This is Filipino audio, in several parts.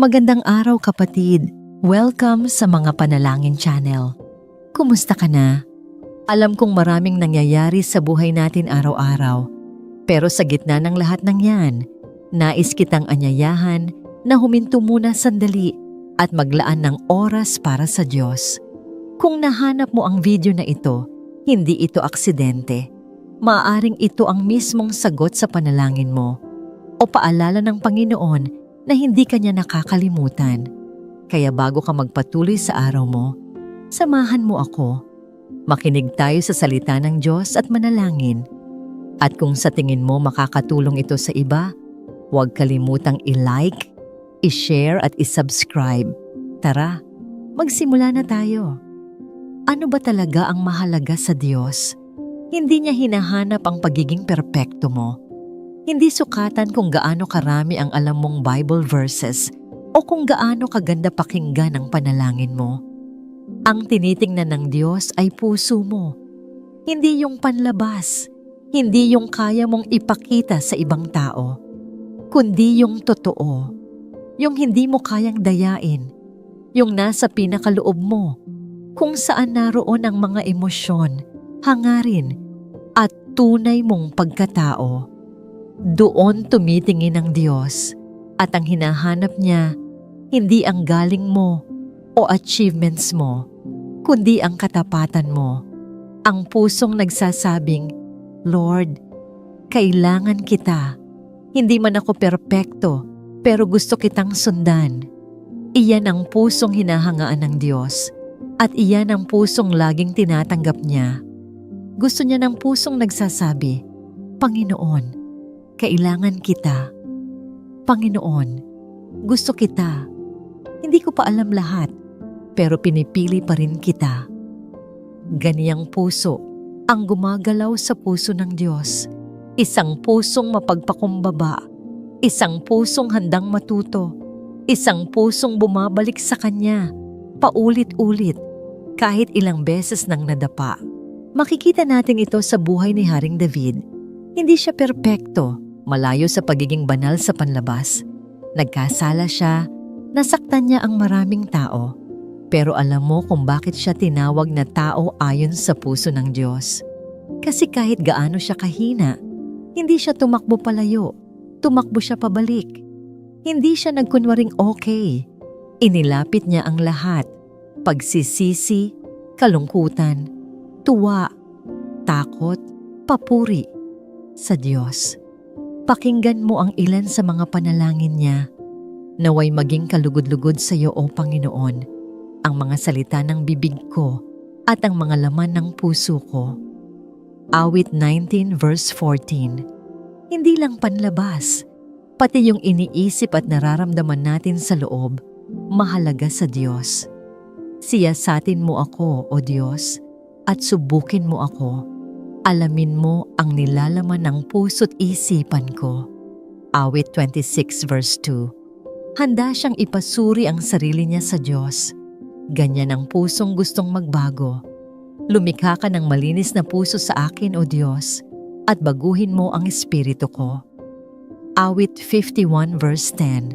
Magandang araw kapatid. Welcome sa mga panalangin channel. Kumusta ka na? Alam kong maraming nangyayari sa buhay natin araw-araw. Pero sa gitna ng lahat ng yan, nais kitang anyayahan na huminto muna sandali at maglaan ng oras para sa Diyos. Kung nahanap mo ang video na ito, hindi ito aksidente. Maaring ito ang mismong sagot sa panalangin mo o paalala ng Panginoon na hindi kanya nakakalimutan. Kaya bago ka magpatuloy sa araw mo, samahan mo ako. Makinig tayo sa salita ng Diyos at manalangin. At kung sa tingin mo makakatulong ito sa iba, huwag kalimutang i-like, i-share at i-subscribe. Tara, magsimula na tayo. Ano ba talaga ang mahalaga sa Diyos? Hindi niya hinahanap ang pagiging perpekto mo. Hindi sukatan kung gaano karami ang alam mong Bible verses o kung gaano kaganda pakinggan ang panalangin mo. Ang tinitingnan ng Diyos ay puso mo. Hindi yung panlabas, hindi yung kaya mong ipakita sa ibang tao, kundi yung totoo, yung hindi mo kayang dayain, yung nasa pinakaloob mo, kung saan naroon ang mga emosyon, hangarin, at tunay mong pagkatao. Doon tumitingin ang Diyos at ang hinahanap niya hindi ang galing mo o achievements mo, kundi ang katapatan mo. Ang pusong nagsasabing, Lord, kailangan kita. Hindi man ako perpekto, pero gusto kitang sundan. Iyan ang pusong hinahangaan ng Diyos at iyan ang pusong laging tinatanggap niya. Gusto niya ng pusong nagsasabi, Panginoon, kailangan kita. Panginoon, gusto kita. Hindi ko pa alam lahat, pero pinipili pa rin kita. Ganiyang puso ang gumagalaw sa puso ng Diyos. Isang pusong mapagpakumbaba, isang pusong handang matuto, isang pusong bumabalik sa Kanya, paulit-ulit, kahit ilang beses nang nadapa. Makikita natin ito sa buhay ni Haring David. Hindi siya perpekto, malayo sa pagiging banal sa panlabas. Nagkasala siya, nasaktan niya ang maraming tao. Pero alam mo kung bakit siya tinawag na tao ayon sa puso ng Diyos. Kasi kahit gaano siya kahina, hindi siya tumakbo palayo, tumakbo siya pabalik. Hindi siya nagkunwaring okay. Inilapit niya ang lahat, pagsisisi, kalungkutan, tuwa, takot, papuri sa Diyos. Pakinggan mo ang ilan sa mga panalangin niya. Naway maging kalugod-lugod sa iyo, O Panginoon, ang mga salita ng bibig ko at ang mga laman ng puso ko. Awit 19 verse 14 Hindi lang panlabas, pati yung iniisip at nararamdaman natin sa loob, mahalaga sa Diyos. Siyasatin mo ako, O Diyos, at subukin mo ako. Alamin mo ang nilalaman ng puso't isipan ko. Awit 26 verse 2 Handa siyang ipasuri ang sarili niya sa Diyos. Ganyan ang pusong gustong magbago. Lumikha ka ng malinis na puso sa akin, O Diyos, at baguhin mo ang espiritu ko. Awit 51 verse 10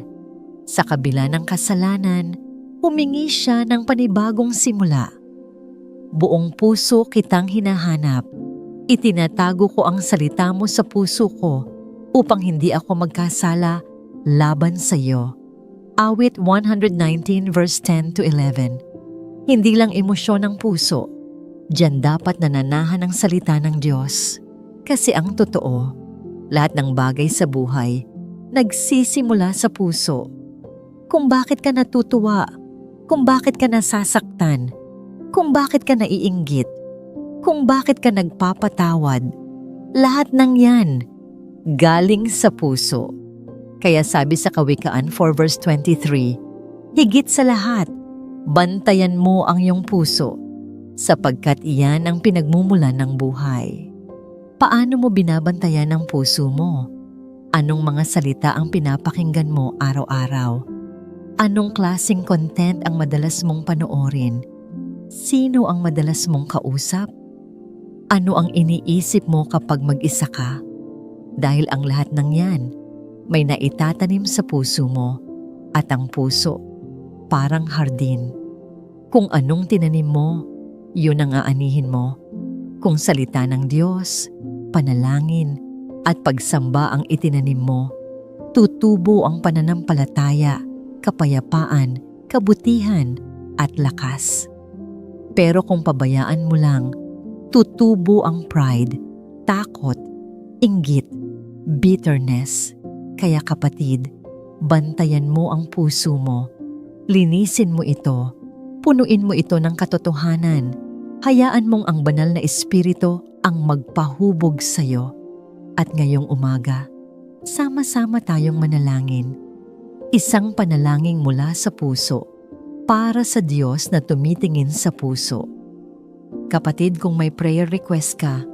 Sa kabila ng kasalanan, humingi siya ng panibagong simula. Buong puso kitang hinahanap. Itinatago ko ang salita mo sa puso ko upang hindi ako magkasala laban sa iyo. Awit 119 verse 10 to 11 Hindi lang emosyon ng puso, diyan dapat nananahan ang salita ng Diyos. Kasi ang totoo, lahat ng bagay sa buhay, nagsisimula sa puso. Kung bakit ka natutuwa, kung bakit ka nasasaktan, kung bakit ka naiinggit, kung bakit ka nagpapatawad, lahat ng yan galing sa puso. Kaya sabi sa Kawikaan 4 verse 23, Higit sa lahat, bantayan mo ang iyong puso, sapagkat iyan ang pinagmumulan ng buhay. Paano mo binabantayan ang puso mo? Anong mga salita ang pinapakinggan mo araw-araw? Anong klasing content ang madalas mong panoorin? Sino ang madalas mong kausap? Ano ang iniisip mo kapag mag-isa ka? Dahil ang lahat ng yan, may naitatanim sa puso mo. At ang puso, parang hardin. Kung anong tinanim mo, yun ang aanihin mo. Kung salita ng Diyos, panalangin, at pagsamba ang itinanim mo, tutubo ang pananampalataya, kapayapaan, kabutihan, at lakas. Pero kung pabayaan mo lang, tutubo ang pride, takot, inggit, bitterness. Kaya kapatid, bantayan mo ang puso mo. Linisin mo ito. Punuin mo ito ng katotohanan. Hayaan mong ang banal na espiritu ang magpahubog sa iyo. At ngayong umaga, sama-sama tayong manalangin. Isang panalangin mula sa puso para sa Diyos na tumitingin sa puso. Kapatid, kung may prayer request ka,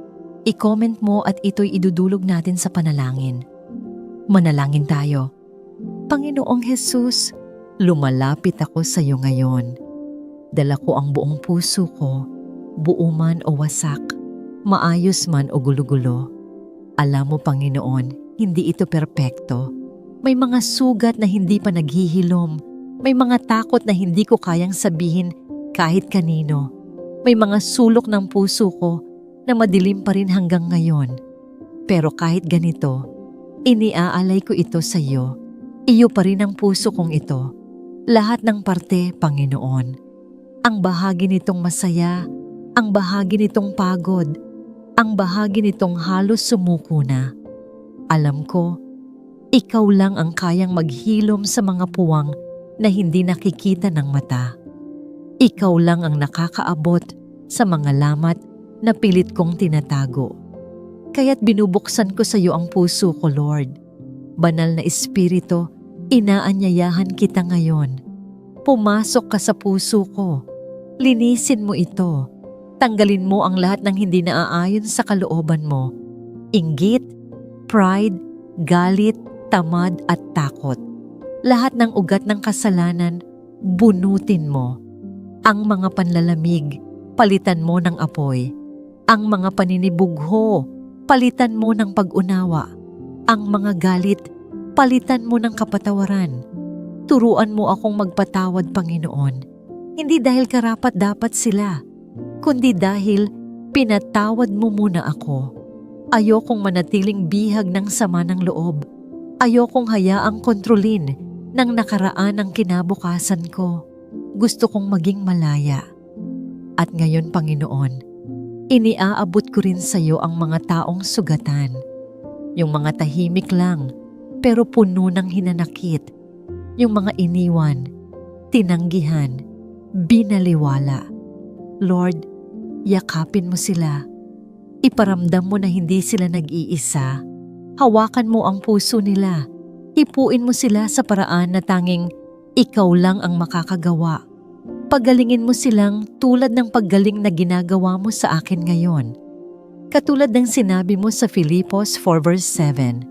i-comment mo at ito'y idudulog natin sa panalangin. Manalangin tayo. Panginoong Jesus, lumalapit ako sa iyo ngayon. Dala ko ang buong puso ko, buo man o wasak, maayos man o gulo-gulo. Alam mo, Panginoon, hindi ito perpekto. May mga sugat na hindi pa naghihilom. May mga takot na hindi ko kayang sabihin kahit kanino. May mga sulok ng puso ko na madilim pa rin hanggang ngayon. Pero kahit ganito, iniaalay ko ito sa iyo. Iyo pa rin ang puso kong ito. Lahat ng parte, Panginoon. Ang bahagi nitong masaya, ang bahagi nitong pagod, ang bahagi nitong halos sumuko na. Alam ko, ikaw lang ang kayang maghilom sa mga puwang na hindi nakikita ng mata. Ikaw lang ang nakakaabot sa mga lamat na pilit kong tinatago. Kaya't binubuksan ko sa iyo ang puso ko, Lord. Banal na Espiritu, inaanyayahan kita ngayon. Pumasok ka sa puso ko. Linisin mo ito. Tanggalin mo ang lahat ng hindi naaayon sa kalooban mo. Inggit, pride, galit, tamad at takot. Lahat ng ugat ng kasalanan, bunutin mo. Ang mga panlalamig, palitan mo ng apoy. Ang mga paninibugho, palitan mo ng pag-unawa. Ang mga galit, palitan mo ng kapatawaran. Turuan mo akong magpatawad, Panginoon. Hindi dahil karapat dapat sila, kundi dahil pinatawad mo muna ako. Ayokong manatiling bihag ng sama ng loob. Ayokong hayaang kontrolin ng nakaraan ang kinabukasan ko. Gusto kong maging malaya. At ngayon, Panginoon, iniaabot ko rin sa iyo ang mga taong sugatan. Yung mga tahimik lang, pero puno ng hinanakit. Yung mga iniwan, tinanggihan, binaliwala. Lord, yakapin mo sila. Iparamdam mo na hindi sila nag-iisa. Hawakan mo ang puso nila. Hipuin mo sila sa paraan na tanging ikaw lang ang makakagawa. Pagalingin mo silang tulad ng paggaling na ginagawa mo sa akin ngayon. Katulad ng sinabi mo sa Filipos 4 verse 7.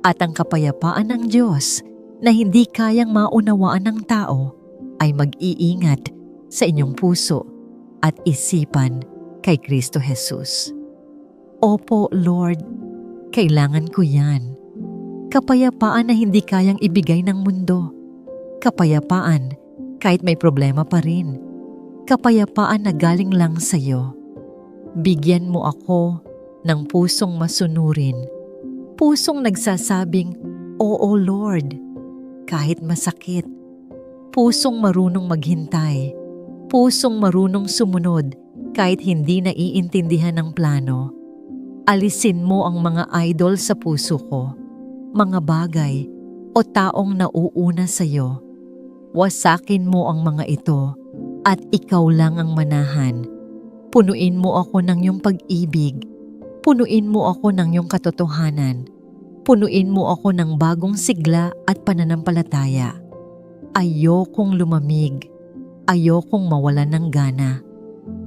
At ang kapayapaan ng Diyos na hindi kayang maunawaan ng tao ay mag-iingat sa inyong puso at isipan kay Kristo Jesus. Opo, Lord, kailangan ko yan. Kapayapaan na hindi kayang ibigay ng mundo. Kapayapaan kahit may problema pa rin. Kapayapaan na galing lang sa iyo. Bigyan mo ako ng pusong masunurin. Pusong nagsasabing, Oo Lord, kahit masakit. Pusong marunong maghintay. Pusong marunong sumunod kahit hindi naiintindihan ng plano. Alisin mo ang mga idol sa puso ko mga bagay o taong nauuna sa iyo. Wasakin mo ang mga ito at ikaw lang ang manahan. Punuin mo ako ng iyong pag-ibig. Punuin mo ako ng iyong katotohanan. Punuin mo ako ng bagong sigla at pananampalataya. Ayokong lumamig. Ayokong mawalan ng gana.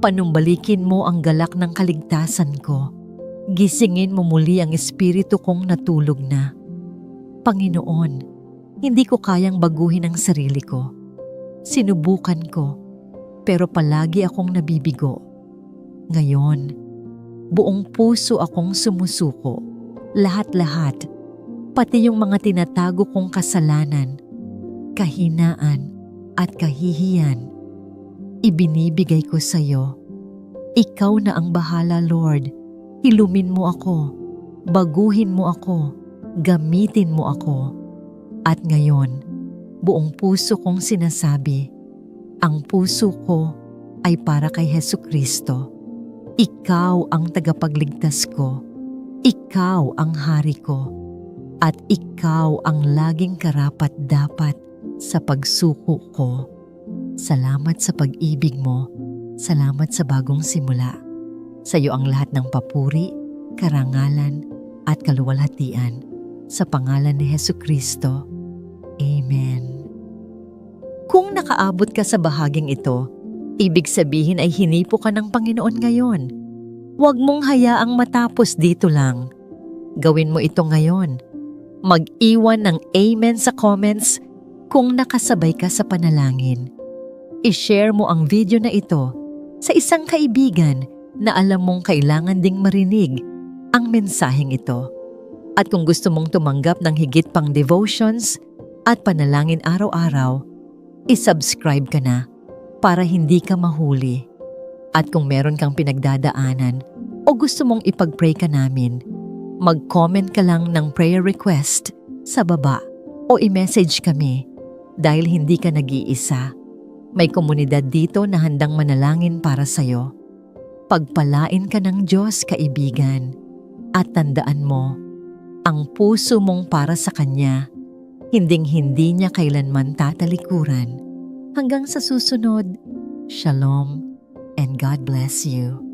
Panumbalikin mo ang galak ng kaligtasan ko. Gisingin mo muli ang espiritu kong natulog na. Panginoon, hindi ko kayang baguhin ang sarili ko. Sinubukan ko, pero palagi akong nabibigo. Ngayon, buong puso akong sumusuko, lahat-lahat, pati yung mga tinatago kong kasalanan. kahinaan at kahihiyan. Ibinibigay ko sa iyo. Ikaw na ang bahala, Lord. Ilumin mo ako. Baguhin mo ako. Gamitin mo ako. At ngayon, buong puso kong sinasabi, ang puso ko ay para kay Heso Kristo. Ikaw ang tagapagligtas ko. Ikaw ang hari ko. At ikaw ang laging karapat dapat sa pagsuko ko. Salamat sa pag-ibig mo. Salamat sa bagong simula. Sa iyo ang lahat ng papuri, karangalan, at kaluwalhatian. Sa pangalan ni Heso Kristo. Kung nakaabot ka sa bahaging ito, ibig sabihin ay hinipo ka ng Panginoon ngayon. Huwag mong hayaang matapos dito lang. Gawin mo ito ngayon. Mag-iwan ng amen sa comments kung nakasabay ka sa panalangin. I-share mo ang video na ito sa isang kaibigan na alam mong kailangan ding marinig ang mensaheng ito. At kung gusto mong tumanggap ng higit pang devotions at panalangin araw-araw, isubscribe ka na para hindi ka mahuli. At kung meron kang pinagdadaanan o gusto mong ipag-pray ka namin, mag-comment ka lang ng prayer request sa baba o i-message kami dahil hindi ka nag-iisa. May komunidad dito na handang manalangin para sa'yo. Pagpalain ka ng Diyos, kaibigan. At tandaan mo, ang puso mong para sa Kanya, hinding-hindi niya kailanman tatalikuran. Hanggang sa susunod, Shalom and God bless you.